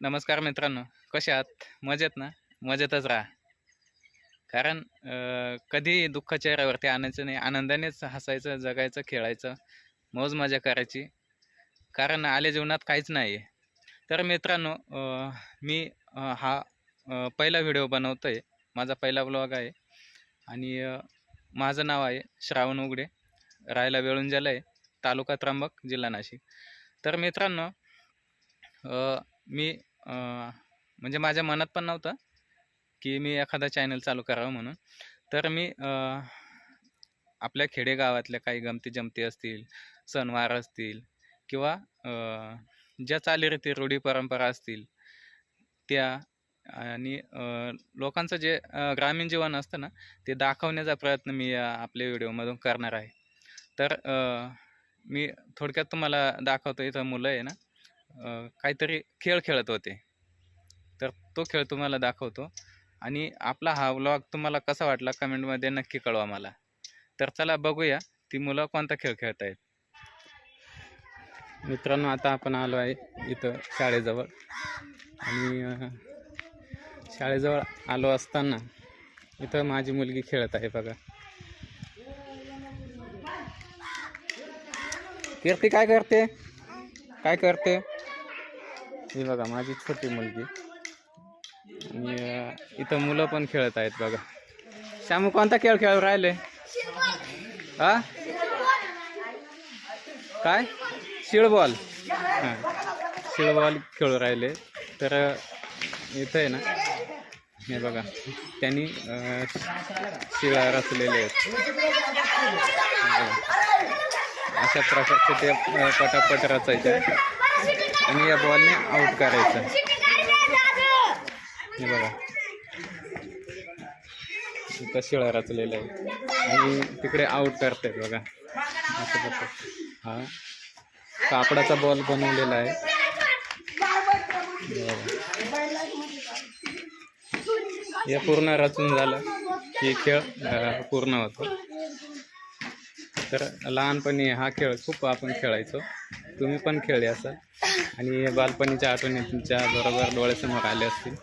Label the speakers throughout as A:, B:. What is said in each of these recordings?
A: नमस्कार मित्रांनो. कसे आहात? मजेत ना? मजेतच राहा. कारण कधी दुःख चेहऱ्यावरती आणायचं नाही आनंदानेच हसायचं जगायचं खेळायचं मौज मजा करायची. कारण आले जीवनात काहीच नाही आहे तर मित्रांनो मी हा पहिला व्हिडिओ बनवतो आहे माझा पहिला ब्लॉग आहे. आणि माझं नाव आहे श्रावण उगडे. राहायला वेळुंजाला आहे तालुका त्र्यंबक जिल्हा नाशिक. तर मित्रांनो मी म्हणजे माझ्या मनात पण नव्हतं की मी एखादा चॅनल चालू करावं म्हणून. तर मी आपल्या खेडेगावातल्या काही गमती जमती असतील सणवार असतील किंवा ज्या चालीरीती रूढी परंपरा असतील त्या आणि लोकांचं जे ग्रामीण जीवन असतं ना ते दाखवण्याचा प्रयत्न मी आपल्या व्हिडिओमधून करणार आहे. तर मी थोडक्यात तुम्हाला दाखवतो इथं मुलं आहे ना काहीतरी खेळ खेळत होते. तर तो खेळ तुम्हाला दाखवतो. आणि आपला हा व्लॉग तुम्हाला कसा वाटला कमेंटमध्ये नक्की कळवा मला. तर चला बघूया ती मुलं कोणता खेळ खेळत आहेत मित्रांनो आता आपण आलो आहे इथं शाळेजवळ. आणि शाळेजवळ आलो असताना इथं माझी मुलगी खेळत आहे बघा. कीर्ती काय करते? काय करते? ही बघा माझी छोटी मुलगी. इथं मुलं पण खेळत आहेत बघा. श्यामू कोणता खेळ खेळू राहिले? हा? काय? शिळबॉल. हां. शिळबॉल खेळू राहिले. तर इथं आहे ना हे बघा. त्यांनी शिळा रचलेले आहेत. अशा प्रकारचे ते पटापट रचायचे. आणि या बॉलने आउट करायचं. हे बघा. इथं शिळा रचलेलं आहे. आणि तिकडे आउट करतायत बघा. असं बघा हा. कापडाचा बॉल बनवलेला आहे. हे पूर्ण रचून झालं. की खेळ पूर्ण होतो. तर लहानपणी हा खेळ खूप आपण खेळायचो. तुम्ही पण खेळले असाल. आणि बालपणीच्या आठवणी तुमच्या बरोबर डोळ्यासमोर आले असतील.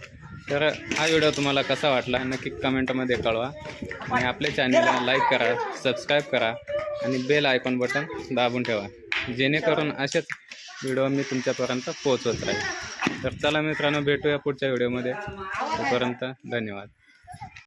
A: तर हा व्हिडिओ तुम्हाला कसा वाटला नक्की कमेंटमध्ये कळवा. आणि आपल्या चॅनलला लाईक करा सबस्क्राईब करा आणि बेल आयकॉन बटन दाबून ठेवा जेणेकरून असेच व्हिडिओ मी तुमच्यापर्यंत पोहोचवत राहील. तर चला मित्रांनो भेटूया पुढच्या व्हिडिओमध्ये. तोपर्यंत धन्यवाद.